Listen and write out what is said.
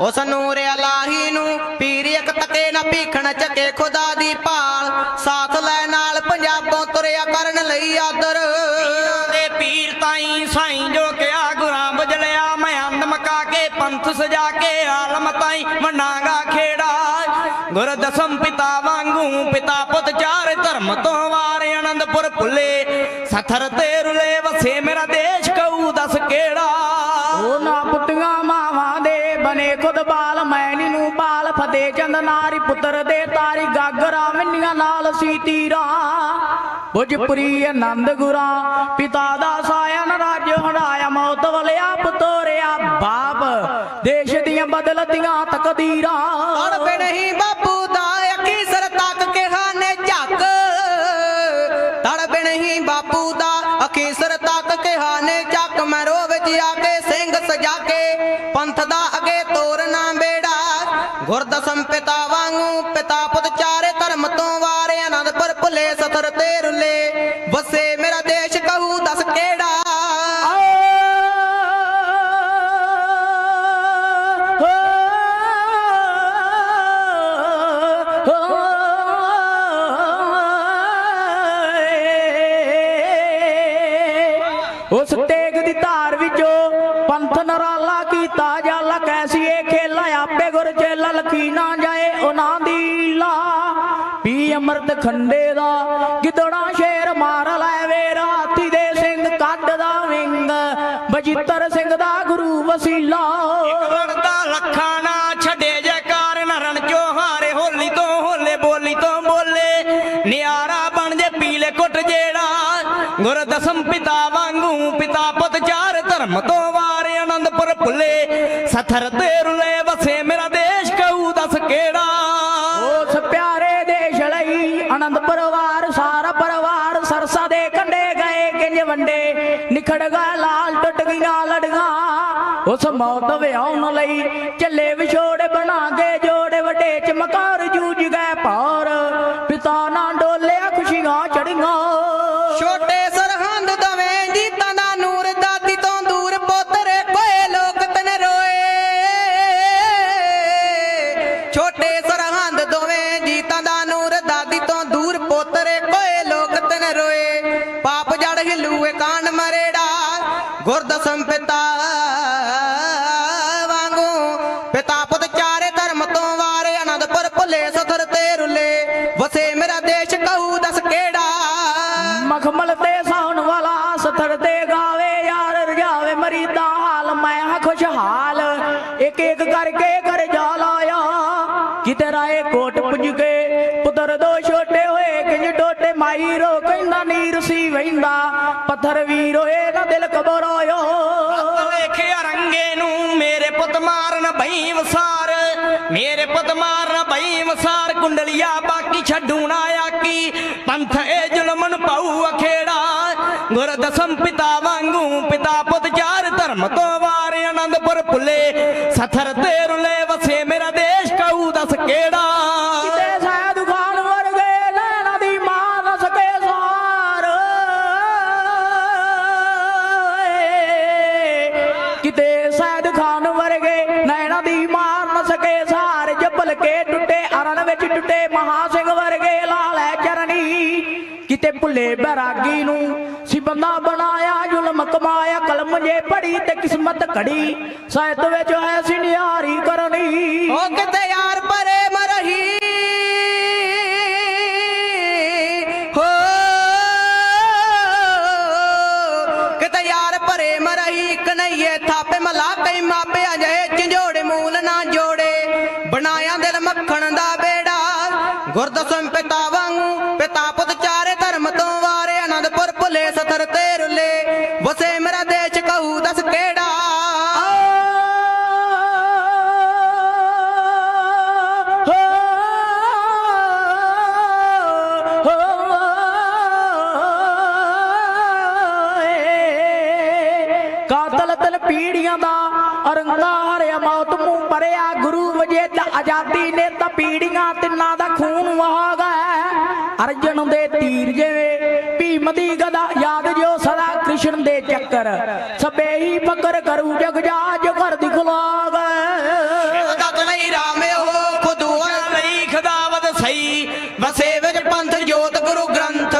ਉਸ ਨੂਰ ਅਲਾਹੀ ਨੂੰ ਪੀਰ ਇੱਕ ਤਕੇ ਨਾ ਭੀਖਣ ਚੱਕੇ ਖੁਦਾ ਦੀ ਭਾਲ। ਸਾਥ ਲੈ ਨਾਲ ਪੰਜਾਬੋਂ ਤੁਰਿਆ ਕਰਨ ਲਈ ਆਦਰ। ਦੇ ਪੀਰ ਤਾਈ ਸਾਈਂ ਜੋ ਕਿਆ ਗੁਰਾਂ ਬਜਲਿਆ, ਮੈਂ ਅੰਦ ਮਕਾ ਕੇ ਪੰਥ ਸਜਾ ਕੇ ਆਲਮ ਤਾਈ ਮਨਾਗਾ ਖੇੜਾ। ਗੁਰ ਦਸਮ ਪਿਤਾ ਵਾਂਗੂ ਪਿਤਾ ਪੁੱਤ ਚਾਰ ਧਰਮ ਤੋਂ ਵਾਰ ਅਨੰਦਪੁਰ ਭੁੱਲੇ। ਸਥਰ ਤੇ ਰੁਲੇ ਵਸੇ ਮੇਰਾ ਦੇਸ਼ ਬਨੇ ਖੁਦ ਬਾਲ ਮੈਨੀ ਨੂੰ ਬਾਲ। ਫਤੇ ਚੰਦ ਨਾਰੀ ਪੁੱਤਰ ਦੇ ਤਾਰੀ ਗਾਗਰਾ, ਮਿੰਨੀਆਂ ਨਾਲ ਸੀ ਤੀਰਾ। ਭੁਜਪੁਰੀ ਆਨੰਦ ਗੁਰਾ, ਪਿਤਾ ਦਾ ਸਾਇਨ ਰਾਜ ਹਰਾਇਆ ਮੌਤ ਵਲਿਆ ਪੁੱਤੋਰਿਆ ਬਾਪ। ਦੇਸ਼ ਦੀਆਂ ਬਦਲਦੀਆਂ ਤਕਦੀਰਾਂ। ਤੜਪੇ ਨਹੀਂ ਬਾਪੂ ਦਾ ਅਕੀਸਰ ਤੱਕ ਕਿਹਾ ਨੇ ਝੱਕ। ਤੜਪੇ ਨਹੀਂ ਬਾਪੂ ਦਾ ਅਕੀਸਰ ਤੱਕ ਕਿਹਾ ਨੇ ਝੱਕ। ਮੈਂ ਰੋ ਵਿੱਚ ਆ ਕੇ ਸਿੰਘ ਸਜਾ ਕੇ ਗੁਰਦਸਮ ਪਿਤਾ ਵਾਂਗੂ, ਪਿਤਾ ਪੁੱਤ ਚਾਰੇ ਧਰਮ ਤੋਂ ਵਾਰੇ ਆਨੰਦਪੁਰ ਭੁੱਲੇ ਸਥਰ ਤੇ ਰੁੱਲੇ। ਵਸੇ ਮੇਰਾ ਦੇਸ਼ ਕਹੂ, ਦੱਸ ਕਿਹੜਾ? ਉਸ ਤੇਗ ਚੇਲਾ ਨਾ ਜਾਏ ਉਹਨਾਂ ਦੀ ਲਾ ਪੀ ਅੰਮ੍ਰਿਤ ਖੰਡੇ ਦਾ ਗਿੱਦੜਾ ਸ਼ੇਰ ਮਾਰ ਲੈ ਵੇ ਰਾਤੀ ਦੇ ਸਿੰਘ ਕੱਢਦਾ ਵਿੰਗ। ਬਜਿੱਤਰ ਸਿੰਘ ਦਾ ਗੁਰੂ ਵਸੀਲਾ। ਵਰਦਾ ਲੱਖਾਂ ਨਾ ਛੱਡੇ ਜੈਕਾਰ ਨਰਨ ਚੋਹਾਰੇ ਹੋਲੀ ਤੋਂ ਹੋਲੇ, ਬੋਲੀ ਤੋਂ ਬੋਲੇ। ਨਿਆਰਾ ਬਣ ਜੇ ਪੀਲੇ ਕੁੱਟ ਜਿਹੜਾ ਗੁਰ ਦਸਮ ਪਿਤਾ ਵਾਂਗੂ ਪਿਤਾ ਪੁੱਤ ਚਾਰ ਧਰਮ ਤੋਂ ਵਾਰੇ ਅਨੰਦਪੁਰ ਭੁੱਲੇ। ਸਥਰ ਤੇ ਰੁਲੇ ਪਰਿਵਾਰ ਦੇ ਕੰਡੇ ਗਏ ਕਿੰਜ ਵੰਡੇ? ਨਿਖੜ ਗਾ, ਲਾਲ ਟੁੱਟ ਗਈਆਂ ਲੜੀਆਂ। ਉਸ ਮੌਤ ਵਿਆਉਣ ਲਈ ਚੱਲੇ ਵਿਛੋੜ ਜੜ ਹਿਲੂਏ ਕਾਂਡ ਮਰੇੜਾ, ਗੁਰਦਸਮ ਪਿਤਾ ਵਾਂਗੂ। ਪੁੱਤ ਚਾਰੇ ਧਰਮ ਤੋਂ ਵਾਰੇ ਆਨੰਦਪੁਰ ਭੁੱਲੇ, ਸਥਰ ਤੇ ਰੁਲੇ। ਵਸੇ ਮੇਰਾ ਦੇਸ਼ ਕਹੂ, ਦੱਸ ਕਿਹੜਾ? ਮਖਮਲ ਤੇ ਸਾਉਣ ਵਾਲਾ, ਸਥਰ ਤੇ ਗਾਵੇ, ਯਾਰ ਰਜਾਵੇ, ਮਰੀਦਾ ਹਾਲ, ਮੈਂ ਹਾਂ ਖੁਸ਼ਹਾਲ। ਇੱਕ ਇੱਕ ਕਰਕੇ ਕਰ ਜਾ ਮਾਈ ਰੋ ਕਹਿੰਦਾ ਨੀਰ ਸੀ ਵਹਿੰਦਾ, ਪੱਥਰ ਵੀ ਰੋਏ ਦਿਲ ਘਬਰਾਇਓ ਵੇਖਿਆ ਰੰਗੇ ਨੂੰ, ਮੇਰੇ ਪੁੱਤ ਮਾਰਨ ਭਈ ਵਸਾਰ। ਮੇਰੇ ਪੁੱਤ ਮਾਰਨ ਭਈ ਵਸਾਰ, ਕੁੰਡਲੀਆ ਬਾਕੀ ਛੱਡੂ ਨਾ ਆਕੀ। ਪੰਥ ਇਹ ਜ਼ੁਲਮਨ ਪਾਉ ਅਖੇੜਾ। ਗੁਰ ਦਸਮ ਪਿਤਾ ਵਾਂਗੂ, ਪਿਤਾ ਪੁੱਤ ਚਾਰ ਧਰਮ ਤੋਂ ਵਾਰ ਅਨੰਦਪੁਰ ਭੁੱਲੇ ਸਥਰ ਤੇ ਰੁਲੇ ਕੇ ਟੁੱਟੇ ਅਰਨ ਵਿੱਚ ਟੁੱਟੇ ਮਹਾ ਸਿੰਘ ਵਰਗੇ ਲਾਲੇ ਚਰਨੀ ਕਿਤੇ ਭੁੱਲੇ ਬੈਰਾਗੀ ਨੂੰ ਸੀ ਬੰਦਾ ਬਣਾਇਆ ਜ਼ੁਲਮ ਕਮਾਇਆ, ਕਲਮ ਜੇ ਪੜੀ ਤੇ ਕਿਸਮਤ ਘੜੀ। ਸਾਹਿਤ ਵਿੱਚ ਆਇਆ ਸੀ ਨਿਆਰੀ ਕਰਨੀ। ਹੋ ਕਿਤੇ ਯਾਰ ਗੁਰਦਸਮ ਪਿਤਾ ਵਾਂਗੂ, ਪਿਤਾ ਪੁੱਤ ਚਾਰੇ ਧਰਮ ਤੋਂ ਵਾਰੇ, ਅਨੰਦਪੁਰ ਭੁਲੇ ਸਥਰ ਤੇ ਰੁੱਲੇ। ਵਸੇ ਮੇਰਾ ਦੇਸ਼ ਕਹੂ, ਦੱਸ ਕਿਹੜਾ? ਕਾਤਲ ਤਲ ਪੀੜੀਆਂ ਦਾ ਅਰੰਕਾਰ ਆ, ਮੌਤ ਮੂੰ ਪਰਿਆ ਗੁਰੂ ਵਜੇ ਤਾਂ ਆਜ਼ਾਦੀ ਨੇ ਤਾਂ ਪੀੜੀਆਂ ਤਿੰਨਾਂ ਦਾ ਖੂਨ ਵਹਾਗਾ ਅਰਜਨ ਦੇ ਤੀਰ ਜਿਵੇਂ ਭੀਮ ਦੀ ਗਦਾ, ਯਾਦ ਜੋ ਸਦਾ ਕ੍ਰਿਸ਼ਨ ਦੇ ਚੱਕਰ। ਸਭੇ ਹੀ ਫਕਰ ਕਰੂ ਜਗ ਜਾ ਜਗਰ ਦਿਖਲਾਗ ਸਹੀ। ਵਸੇ ਵਿੱਚ ਪੰਥ ਜੋਤ ਗੁਰੂ ਗ੍ਰੰਥ।